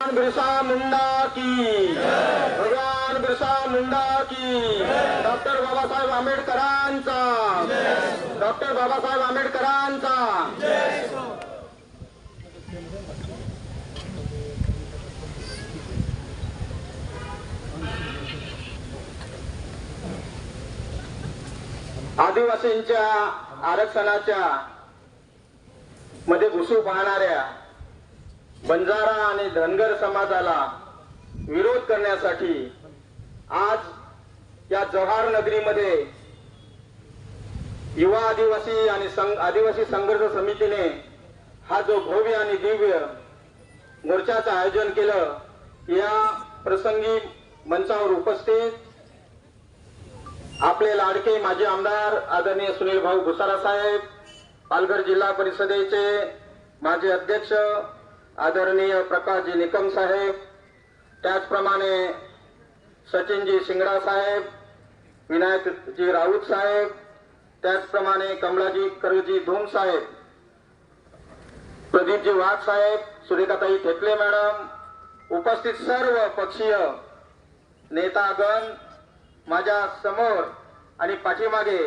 भगवान बिरसा मुंडा की भगवान बिरसा मुंडा की डॉक्टर बाबासाहेब आंबेडकरांचा डॉक्टर बाबासाहेब आंबेडकरांचा. आदिवासींच्या आरक्षणाच्या मध्ये घुसू पाहणाऱ्या बंजारा आणि धनगर समाजाला विरोध करण्यासाठी आज या जव्हार नगरीमध्ये युवा आदिवासी आणि संघ आदिवासी संघर्ष समितीने हा जो भव्य आणि दिव्य मोर्चाचं आयोजन केलं या प्रसंगी मंचावर उपस्थित आपले लाडके माजी आमदार आदरणीय सुनील भाऊ भुसारा साहेब पालघर जिल्हा परिषदेचे माजी अध्यक्ष आदरणीय प्रकाशजी निकम साहेब त्याचप्रमाणे सचिनजी शिंगडा साहेब विनायकजी राऊत साहेब त्याचप्रमाणे कमलाजी करजी धूम साहेब प्रदीपजी वाघ साहेब सुरेखाताई ठेकले मॅडम उपस्थित सर्व पक्षीय नेतागण माझ्यासमोर आणि पाठीमागे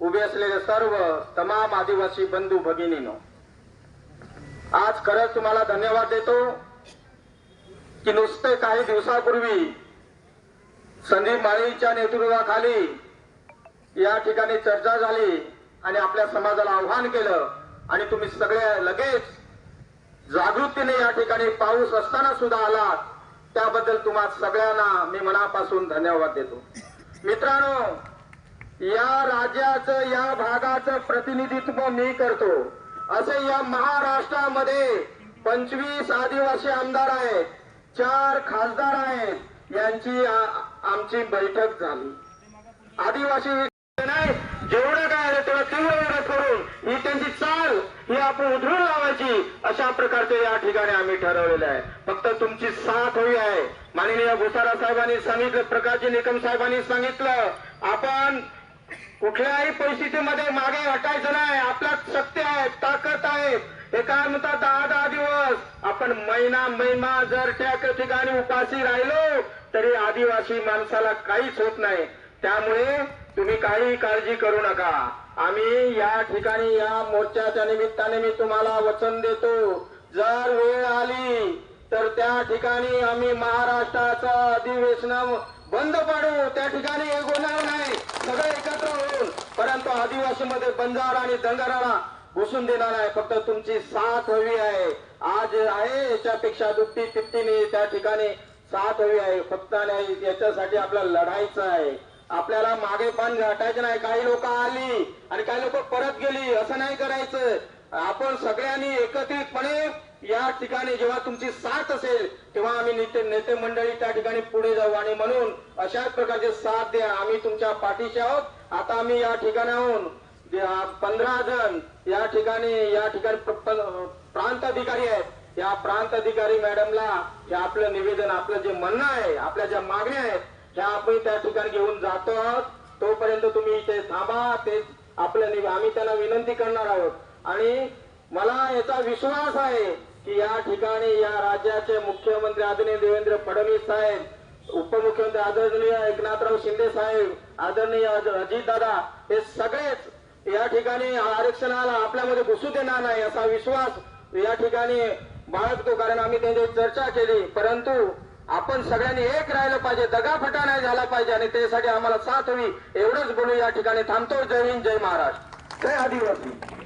उभे असलेले सर्व तमाम आदिवासी बंधू भगिनीनो. आज खरंच तुम्हाला धन्यवाद देतो की नुसते काही दिवसापूर्वी संदीप माळीच्या नेतृत्वाखाली या ठिकाणी चर्चा झाली आणि आपल्या समाजाला आव्हान केलं. आणि तुम्ही सगळे लगेच जागृतीने या ठिकाणी पाऊस असताना सुद्धा आलात. त्याबद्दल तुम्हा सगळ्यांना मी मनापासून धन्यवाद देतो. मित्रांनो या राज्याचं या भागाचं प्रतिनिधित्व मी करतो. असे या महाराष्ट्रामध्ये पंचवीस आदिवासी आमदार आहेत चार खासदार आहेत यांची आमची बैठक झाली. आदिवासी नाही जेवढं काय आलं तेवढं तीव्र विरोध करून ही त्यांची चाल ही आपण उधळून लावायची अशा प्रकारचे या ठिकाणी आम्ही ठरवलेलं आहे. फक्त तुमची साथ हवी आहे. माननीय भुसारा साहेबांनी सांगितलं प्रकाशजी निकम साहेबांनी सांगितलं आपण कुठल्याही परिस्थितीमध्ये मागे हटायचं नाही. आपल्यात शक्ती आहे ताकद आहे. हे काय म्हणतात? दहा दहा दिवस. आपण महिना महिना जर त्या ठिकाणी उपाशी राहिलो तरी आदिवासी माणसाला काहीच होत नाही. त्यामुळे तुम्ही काही काळजी करू नका. आम्ही या ठिकाणी या मोर्चाच्या निमित्ताने मी तुम्हाला वचन देतो. जर वेळ आली तर त्या ठिकाणी आम्ही महाराष्ट्राचं अधिवेशन बंद पाडू. त्या ठिकाणी एक होणार नाही. सगळं एकत्र होऊन. परंतु आदिवासी मध्ये बंजारा आणि दंगराला घुसून देणार आहे. फक्त तुमची साथ हवी आहे. आज आहे याच्यापेक्षा दुपटी तिपटीने त्या ठिकाणी साथ हवी आहे. फक्त नाही याच्यासाठी आपल्याला लढायचं आहे. आपल्याला मागे पण घाटायचं नाही. काही लोक आली आणि काही लोक परत गेली. असं नाही करायचं. आपण सगळ्यांनी एकत्रितपणे या ठिकाणी जेव्हा तुमची साथ असेल तेव्हा आम्ही नेते नेते मंडळी त्या ठिकाणी पुढे जाऊ. आणि म्हणून अशाच प्रकारचे साथ द्या. आम्ही तुमच्या पाठीशी आहोत. आता आम्ही या ठिकाणाहून पंधरा जण या ठिकाणी या ठिकाणी प्रांत अधिकारी आहेत. या प्रांत अधिकारी मॅडमला हे आपलं निवेदन आपलं जे म्हणणं आहे आपल्या ज्या मागण्या आहेत ह्या आपण त्या ठिकाणी घेऊन जातो आहोत. तोपर्यंत तुम्ही इथे थांबा. ते आपलं आम्ही त्यांना विनंती करणार आहोत. आणि मला याचा विश्वास आहे की या ठिकाणी या राज्याचे मुख्यमंत्री आदरणीय देवेंद्र फडणवीस साहेब उपमुख्यमंत्री आदरणीय एकनाथराव शिंदे साहेब आदरणीय अजित दादा हे सगळेच या ठिकाणी आरक्षणाला आपल्यामध्ये घुसू देणार नाही असा विश्वास या ठिकाणी बाळगतो कारण आम्ही त्यांची चर्चा केली. परंतु आपण सगळ्यांनी एक राहिलं पाहिजे दगाफटा नाही झाला पाहिजे आणि त्यासाठी आम्हाला साथ हवी एवढंच बोलू या ठिकाणी. थांबतो. जय हिंद जय महाराष्ट्र. जय आदिवासी.